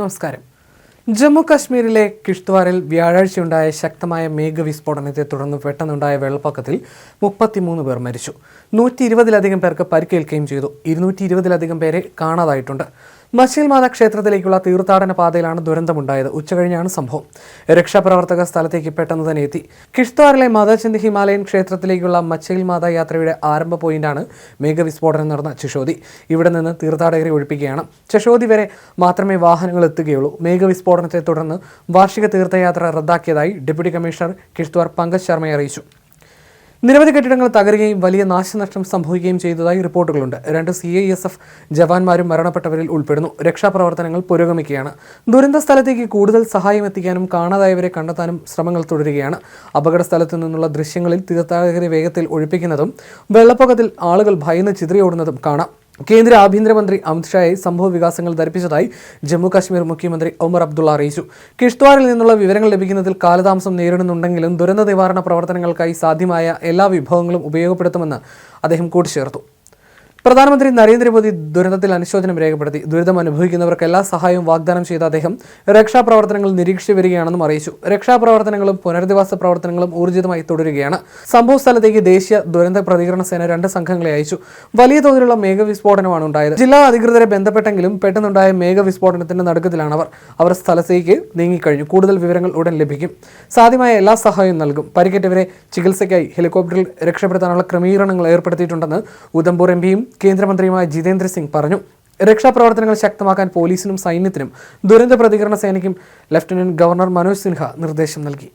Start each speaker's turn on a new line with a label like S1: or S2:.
S1: നമസ്കാരം. ജമ്മു കാശ്മീരിലെ കിഷ്ത്വാറിൽ വ്യാഴാഴ്ചയുണ്ടായ ശക്തമായ മേഘവിസ്ഫോടനത്തെ തുടർന്ന് പെട്ടെന്നുണ്ടായ വെള്ളപ്പൊക്കത്തിൽ മുപ്പത്തിമൂന്ന് പേർ മരിച്ചു. നൂറ്റി ഇരുപതിലധികം പേർക്ക് പരിക്കേൽക്കുകയും ചെയ്തു. ഇരുന്നൂറ്റി ഇരുപതിലധികം പേരെ കാണാതായിട്ടുണ്ട്. മശീൽ മാത ക്ഷേത്രത്തിലേക്കുള്ള തീർത്ഥാടന പാതയിലാണ് ദുരന്തമുണ്ടായത്. ഉച്ചകഴിഞ്ഞാണ് സംഭവം. രക്ഷാപ്രവർത്തകർ സ്ഥലത്തേക്ക് പെട്ടെന്ന് തന്നെ എത്തി. കിഷ്ത്വാറിലെ മാതാചന്ദ് ഹിമാലയൻ ക്ഷേത്രത്തിലേക്കുള്ള മച്ചിൽമാത യാത്രയുടെ ആരംഭ പോയിന്റാണ് മേഘവിസ്ഫോടനം നടന്ന ചിഷോദി ഇവിടെ നിന്ന് തീർത്ഥാടകരെ ഒഴിപ്പിക്കുകയാണ്. ചിഷോദി വരെ മാത്രമേ വാഹനങ്ങൾ എത്തുകയുള്ളൂ. മേഘവിസ്ഫോടനത്തെ തുടർന്ന് വാർഷിക തീർത്ഥയാത്ര റദ്ദാക്കിയതായി ഡെപ്യൂട്ടി കമ്മീഷണർ കിഷ്ത്വാർ പങ്കജ് ശർമ്മയെ അറിയിച്ചു. നിരവധി കെട്ടിടങ്ങൾ തകരുകയും വലിയ നാശനഷ്ടം സംഭവിക്കുകയും ചെയ്തതായി റിപ്പോർട്ടുകളുണ്ട്. രണ്ട് സി ഐ എസ് എഫ് ജവാന്മാരും മരണപ്പെട്ടവരിൽ ഉൾപ്പെടുന്നു. രക്ഷാപ്രവർത്തനങ്ങൾ പുരോഗമിക്കുകയാണ്. ദുരന്ത സ്ഥലത്തേക്ക് കൂടുതൽ സഹായം എത്തിക്കാനും കാണാതായവരെ കണ്ടെത്താനും ശ്രമങ്ങൾ തുടരുകയാണ്. അപകട സ്ഥലത്തു നിന്നുള്ള ദൃശ്യങ്ങളിൽ തീർത്ഥാടകരെ വേഗത്തിൽ ഒഴിപ്പിക്കുന്നതും വെള്ളപ്പൊക്കത്തിൽ ആളുകൾ ഭയന്ന് ചിതറിയോടുന്നതും കാണാം. കേന്ദ്ര ആഭ്യന്തരമന്ത്രി അമിത്ഷായെ സംഭവ വികാസങ്ങൾ ധരിപ്പിച്ചതായി ജമ്മു കാശ്മീർ മുഖ്യമന്ത്രി ഒമർ അബ്ദുള്ള അറിയിച്ചു. കിഷ്ത്വാറിൽ നിന്നുള്ള വിവരങ്ങൾ ലഭിക്കുന്നതിൽ കാലതാമസം നേരിടുന്നുണ്ടെങ്കിലും ദുരന്ത നിവാരണ പ്രവർത്തനങ്ങൾക്കായി സാധ്യമായ എല്ലാ വിഭവങ്ങളും ഉപയോഗപ്പെടുത്തുമെന്ന് അദ്ദേഹം കൂട്ടിച്ചേർത്തു. പ്രധാനമന്ത്രി നരേന്ദ്രമോദി ദുരന്തത്തിൽ അനുശോചനം രേഖപ്പെടുത്തി. ദുരിതം അനുഭവിക്കുന്നവർക്ക് എല്ലാ സഹായവും വാഗ്ദാനം ചെയ്ത അദ്ദേഹം രക്ഷാപ്രവർത്തനങ്ങൾ നിരീക്ഷിച്ചു വരികയാണെന്നും അറിയിച്ചു. രക്ഷാപ്രവർത്തനങ്ങളും പുനരധിവാസ പ്രവർത്തനങ്ങളും ഊർജിതമായി തുടരുകയാണ്. സംഭവ സ്ഥലത്തേക്ക് ദേശീയ ദുരന്ത പ്രതികരണ സേന രണ്ട് സംഘങ്ങളെ അയച്ചു. വലിയ തോതിലുള്ള മേഘവിസ്ഫോടനമാണ് ഉണ്ടായത്. ജില്ലാ അധികൃതരെ ബന്ധപ്പെട്ടെങ്കിലും പെട്ടെന്നുണ്ടായ മേഘവിസ്ഫോടനത്തിന്റെ നടുക്കത്തിലാണ് അവർ അവർ സ്ഥലത്തേക്ക് നീങ്ങിക്കഴിഞ്ഞു. കൂടുതൽ വിവരങ്ങൾ ഉടൻ ലഭിക്കും. സാധ്യമായ എല്ലാ സഹായവും നൽകും. പരിക്കേറ്റവരെ ചികിത്സയ്ക്കായി ഹെലികോപ്റ്ററിൽ രക്ഷപ്പെടുത്താനുള്ള ക്രമീകരണങ്ങൾ ഏർപ്പെടുത്തിയിട്ടുണ്ടെന്ന് ഉദംപൂർ എം പിയും കേന്ദ്രമന്ത്രിയുമായ ജിതേന്ദ്ര സിംഗ് പറഞ്ഞു. രക്ഷാപ്രവർത്തനങ്ങൾ ശക്തമാക്കാൻ പോലീസിനും സൈന്യത്തിനും ദുരന്ത പ്രതികരണ സേനയ്ക്കും ലഫ്റ്റനന്റ് ഗവർണർ മനോജ് സിൻഹ നിർദ്ദേശം നൽകി.